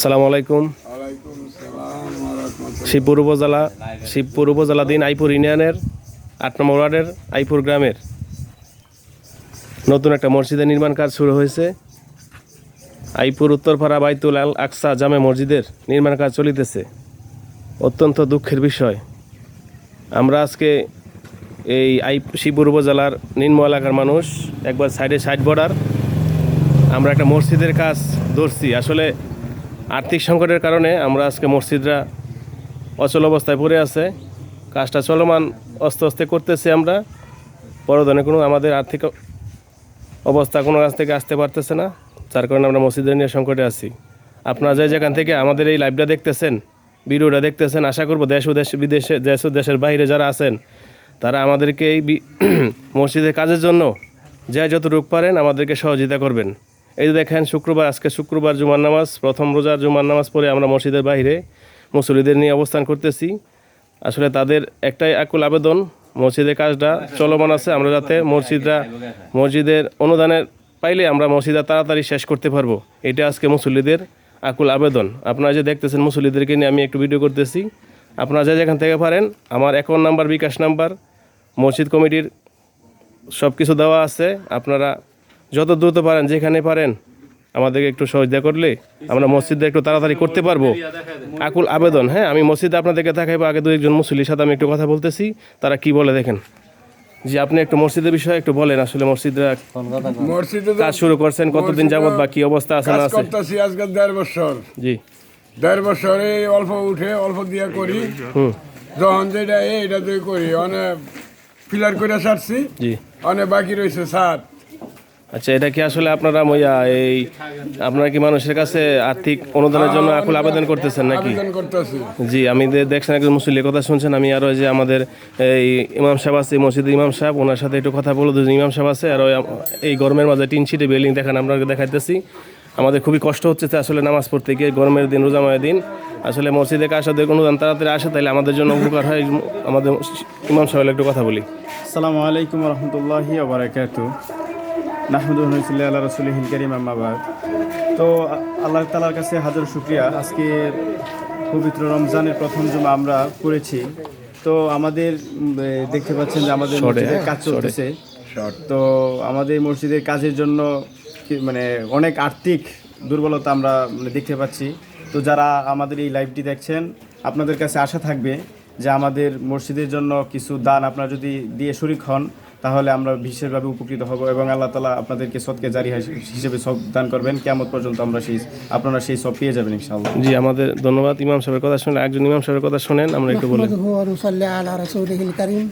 সালামু আলাইকুম। ওয়া রাহমাতুল্লাহ। শিবপুর উপজেলা দিন আইপুর ইউনিয়নের আট নম্বর ওয়ার্ডের আইপুর গ্রামের। নতুন একটা মসজিদের নির্মাণ কাজ শুরু হয়েছে। আইপুর উত্তরপাড়া বাইতুল আল আকসা জামে মসজিদের নির্মাণ কাজ চলিতেছে। অত্যন্ত দুঃখের বিষয়। আমরা আজকে এই আই শিবপুর উপজেলার নিম্ন এলাকার মানুষ একবার সাইডে সাইড বর্ডার আমরা একটা মসজিদের কাজ ধরছি। আসলে আর্থিক সংকটের কারণে আমরা আজকে মসজিদরা অচল অবস্থায় পড়ে আছে। কাজটা চলমান আস্তে আস্তে করতেছি আমরা। পরদনে কোনো আমাদের আর্থিক অবস্থা কোনো কাছ থেকে আসতে পারতেছে না। যার কারণে আমরা মসজিদের নিয়ে সংকটে আছি। আপনারা যে যেখান থেকে আমাদের এই লাইভটা দেখতেছেন, ভিডিওটা দেখতেছেন, আশা করব দেশ ও দেশ, বিদেশে, দেশ ও দেশের বাইরে যারা আছেন, তারা আমাদেরকে এই মসজিদের কাজের জন্য যে যতটুকু পারেন আমাদেরকে সহযোগিতা করবেন। এই যে দেখেন শুক্রবার, আজকে শুক্রবার জুমার নামাজ, প্রথম রোজার জুমার নামাজ পড়ে আমরা মসজিদের বাইরে মুসল্লিদের নিয়ে অবস্থান করতেছি। আসলে তাদের একটাই আকুল আবেদন মসজিদের কাজটা চলমান আছে, আমরা যাতে মসজিদরা, মসজিদের অনুদানের পাইলে আমরা মসজিদটা তাড়াতাড়ি শেষ করতে পারব। এটা আজকে মুসল্লিদের আকুল আবেদন। আপনারা যে দেখতেছেন মুসল্লিদেরকে নিয়ে আমি একটু ভিডিও করতেছি। আপনারা যে যেখান থেকে পারেন, আমার অ্যাকাউন্ট নাম্বার, বিকাশ নাম্বার, মসজিদ কমিটির সব কিছু দেওয়া আছে। আপনারা যত দ্রুত পারেন যেখানে পারেন আমাদেরকে একটু সহযোগিতা করলে আমরা মসজিদে একটু তাড়াতাড়ি করতে পারব। আকুল আবেদন হ্যাঁ আমি মসজিদে আপনাদেরকে দেখাইবো আগে দু একজন মুসল্লির সাথে আমি একটু কথা বলতেছি তারা কি বলে দেখেন। জি আপনি একটু মসজিদের বিষয়ে একটু বলেন আসলে মসজিদরা মসজিদে কাজ শুরু করছেন কতদিন যাবত বা কি অবস্থা আছে না আছে? করতেছি আজকে দেড় বছর। জি। দেড় বছরে অল্প উঠে অল্প দিয়া করি। হুম। যখন যেটা এটা দিয়ে করি। অনেক ফিলার করে ছাড়ছি জি। অনেক বাকি রয়েছে সাত আচ্ছা এটা কি আসলে আপনারা মইয়া এই আপনারা কি মানুষের কাছে আর্থিক অনুদানের জন্য আকুল আবেদন করতেছেন নাকি? জি আমি দেখছেন একজন মুসল্লির কথা শুনছেন আমি আরও যে আমাদের এই ইমাম সাহেব আছে মসজিদ ইমাম সাহেব ওনার সাথে একটু কথা বলে দুজন ইমাম সাহেব আছে আর ওই এই গরমের মাঝে টিন শিটে বিল্ডিং দেখান আমরা দেখাইতেছি। আমাদের খুবই কষ্ট হচ্ছে আসলে নামাজ পড়তে গিয়ে গরমের দিন রোজাময় দিন আসলে মসজিদে কাজ সাথে কোনো তাড়াতাড়ি আসে তাহলে আমাদের জন্য উপকার হয় আমাদের ইমাম সাহেবের একটু কথা বলি। আসসালামু আলাইকুম রহমতুল্লাহি আবরাকাতু নাহমদুল্লাহ আল্লাহ রসুল হিল করিম আম্মাবাদ তো আল্লাহ তালার কাছে হাজার শুক্রিয়া। আজকে পবিত্র রমজানের প্রথম জমা আমরা করেছি। তো আমাদের দেখতে পাচ্ছেন যে আমাদের মসজিদের কাজ চলতেছে। তো আমাদের মসজিদের কাজের জন্য মানে অনেক আর্থিক দুর্বলতা আমরা মানে দেখতে পাচ্ছি। তো যারা আমাদের এই লাইভটি দেখছেন আপনাদের কাছে আশা থাকবে যে আমাদের মসজিদের জন্য কিছু দান আপনারা যদি দিয়ে শরিক হন তাহলে আমরা বিশেষভাবে উপকৃত হব এবং আল্লাহ তালা আপনাদেরকে সৎকে জারি হিসেবে সব দান করবেন। কেমন পর্যন্ত আমরা সেই আপনারা সেই সব পেয়ে যাবেন ইনশাআল্লাহ। জি আমাদের ধন্যবাদ। ইমাম সাহেবের কথা শুনে একজন ইমাম সাহেবের কথা শুনেন আমরা একটু কারীম।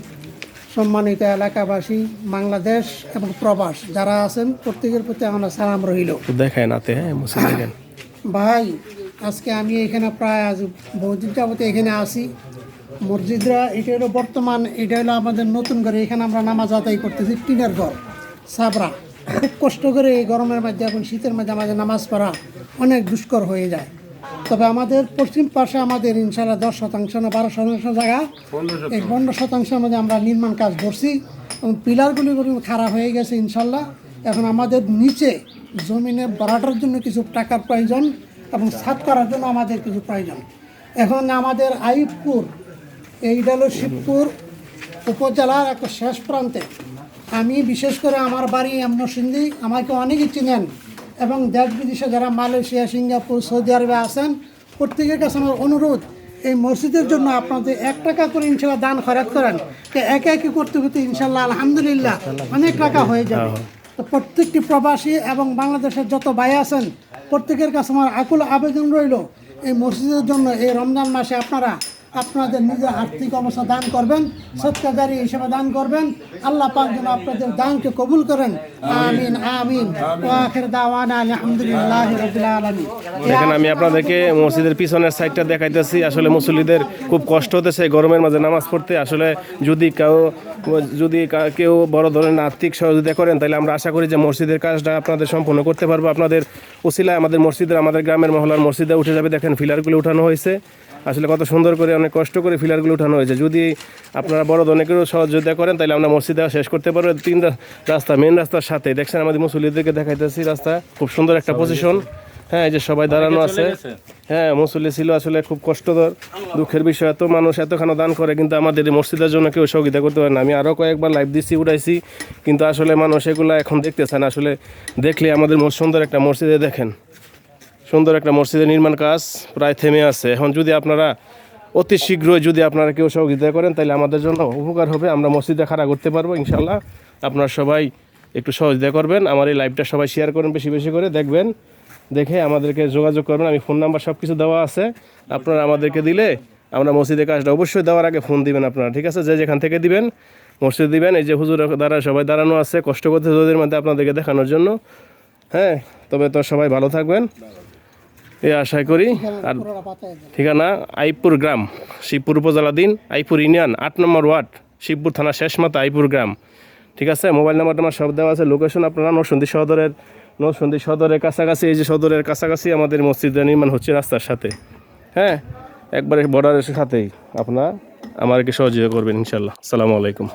সম্মানিত এলাকাবাসী বাংলাদেশ এবং প্রবাস যারা আছেন প্রত্যেকের প্রতি আমরা সালাম রইল। একটু দেখায় নাতে হ্যাঁ দেখেন। ভাই আজকে আমি এখানে প্রায় আজ বহুদিন যাবতে এখানে আসি মসজিদরা এটা হলো বর্তমান এটা হলো আমাদের নতুন ঘরে। এখানে আমরা নামাজ আদায় করতেছি টিনের ঘর সাবরা। খুব কষ্ট করে এই গরমের মধ্যে এখন শীতের মধ্যে আমাদের নামাজ পড়া অনেক দুষ্কর হয়ে যায়। তবে আমাদের পশ্চিম পাশে আমাদের ইনশাল্লাহ দশ শতাংশ না বারো শতাংশ জায়গা। এই পনেরো শতাংশের মধ্যে আমরা নির্মাণ কাজ করছি এবং পিলারগুলি খারাপ হয়ে গেছে ইনশাল্লাহ এখন আমাদের নিচে জমিনে বাড়াটার জন্য কিছু টাকার প্রয়োজন এবং ছাদ করার জন্য আমাদের কিছু প্রয়োজন। এখন আমাদের আইবপুর এইটা হলো শিবপুর উপজেলার একটা শেষ প্রান্তে। আমি বিশেষ করে আমার বাড়ি এমনসিন্দি আমাকে অনেকেই চিনেন এবং দেশ বিদেশে যারা মালয়েশিয়া সিঙ্গাপুর সৌদি আরবে আছেন প্রত্যেকের কাছে আমার অনুরোধ এই মসজিদের জন্য আপনাদের এক টাকা করে ইনশাল্লাহ দান খরচ করেন। তো একে একে করতে করতে ইনশাল্লাহ আলহামদুলিল্লাহ অনেক টাকা হয়ে যাবে। তো প্রত্যেকটি প্রবাসী এবং বাংলাদেশের যত ভাই আছেন প্রত্যেকের কাছে আমার আকুল আবেদন রইল এই মসজিদের জন্য এই রমজান মাসে আপনারা আপনাদের নিজের আর্থিক অবস্থা দান করবেন সৎকাদারি হিসেবে দান করবেন। আল্লাহ পাক যেন আপনাদের দানকে কবুল করেন। আমিন আমিন। ওয়াখির দাওয়ানা আলহামদুলিল্লাহ রাব্বিল আলামিন। দেখেন আমি আপনাদেরকে মসজিদের পিছনের সাইডটা দেখাইতেছি। আসলে মুসল্লিদের খুব কষ্ট হতেছে গরমের মাঝে নামাজ পড়তে। আসলে যদি কেউ যদি কেউ বড় ধরনের আর্থিক সহযোগিতা করেন তাহলে আমরা আশা করি যে মসজিদের কাজটা আপনাদের সম্পূর্ণ করতে পারব। আপনাদের উসিলায় আমাদের মসজিদের আমাদের গ্রামের মহলার মসজিদে উঠে যাবে। দেখেন ফিলারগুলো উঠানো হয়েছে। আসলে কত সুন্দর করে অনেক কষ্ট করে ফিলারগুলো উঠানো হয়েছে। যদি আপনারা বড় কেউ সহযোগিতা করেন তাহলে আমরা মসজিদে শেষ করতে পারব। তিন রাস্তা মেন রাস্তার সাথে। দেখছেন আমাদের মুসল্লিদেরকে দেখাইতেছি রাস্তা। খুব সুন্দর একটা পজিশন হ্যাঁ এই যে সবাই দাঁড়ানো আছে। হ্যাঁ মুসল্লি ছিল আসলে খুব কষ্টকর দুঃখের বিষয়। এত মানুষ এতখানো দান করে কিন্তু আমাদের এই মসজিদের জন্য কেউ সহযোগিতা করতে পারে না। আমি আরও কয়েকবার লাইভ দিচ্ছি উঠাইছি। কিন্তু আসলে মানুষ এগুলো এখন দেখতেছে না। আসলে দেখলে আমাদের সুন্দর একটা মসজিদে দেখেন। সুন্দর একটা মসজিদের নির্মাণ কাজ প্রায় থেমে আছে। এখন যদি আপনারা অতি শীঘ্রই যদি আপনারা কেউ সহযোগিতা করেন, তাহলে আমাদের জন্য উপকার হবে। আমরা মসজিদে খাড়া করতে পারব ইনশাল্লাহ আপনারা সবাই একটু সহযোগিতা করবেন। আমার এই লাইভটা সবাই শেয়ার করেন বেশি বেশি করে, দেখবেন, দেখে আমাদেরকে যোগাযোগ করবেন। আমি ফোন নাম্বার সব কিছু দেওয়া আছে। আপনারা আমাদেরকে দিলে আমরা মসজিদের কাজটা অবশ্যই দেওয়ার আগে ফোন দিবেন আপনারা, ঠিক আছে? যে যেখান থেকে দিবেন, মসজিদ দিবেন। এই যে হুজুরের দ্বারা সবাই দাঁড়ানো আছে, কষ্ট করতে ওদের মধ্যে আপনাদেরকে দেখানোর জন্য। হ্যাঁ তবে তো সবাই ভালো থাকবেন। এই আশাই করি। আর। ঠিকানা আইপুর গ্রাম, শিবপুর উপজেলাধীন আইপুর ইউনিয়ন, আট নম্বর ওয়ার্ড, শিবপুর থানা শেষ মাথা আইপুর গ্রাম। ঠিক আছে? মোবাইল নাম্বার আমার সব দেওয়া আছে। লোকেশন আপনারা নরসন্দী সদরের নরসন্দী সদরের কাছাকাছি, এই যে সদরের কাছাকাছি আমাদের মসজিদের নির্মাণ হচ্ছে রাস্তার সাথে। হ্যাঁ? একবারে বর্ডারের সাথেই। আপনারা আমাদেরকে সহযোগিতা করবেন ইনশাল্লাহ আসসালামু আলাইকুম।